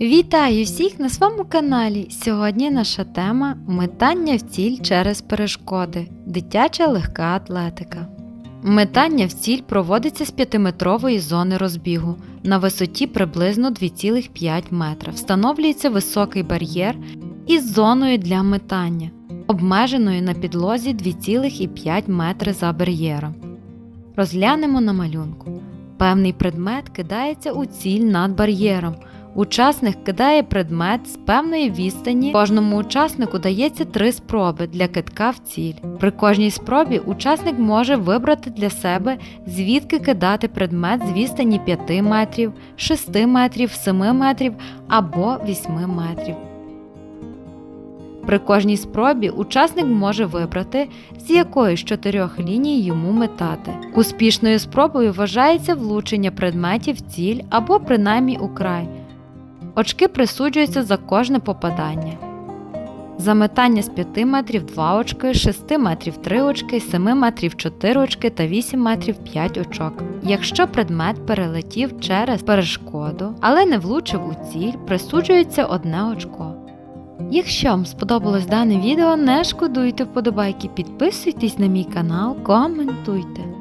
Вітаю всіх на своєму каналі. Сьогодні наша тема метання в ціль через перешкоди. Дитяча легка атлетика. Метання в ціль проводиться з 5-метрової зони розбігу на висоті приблизно 2,5 метра. Встановлюється високий бар'єр із зоною для метання, обмеженою на підлозі 2,5 метри за бар'єром. Розглянемо на малюнку. Певний предмет кидається у ціль над бар'єром. Учасник кидає предмет з певної відстані. Кожному учаснику дається три спроби для китка в ціль. При кожній спробі учасник може вибрати для себе, звідки кидати предмет з відстані 5 метрів, 6 метрів, 7 метрів або 8 метрів. При кожній спробі учасник може вибрати, з якої з чотирьох ліній йому метати. Успішною спробою вважається влучення предметів в ціль або принаймні у край. Очки присуджуються за кожне попадання. За метання з 5 метрів 2 очки, 6 метрів 3 очки, 7 метрів 4 очки та 8 метрів 5 очок. Якщо предмет перелетів через перешкоду, але не влучив у ціль, присуджується одне очко. Якщо вам сподобалось дане відео, не шкодуйте вподобайки, підписуйтесь на мій канал, коментуйте.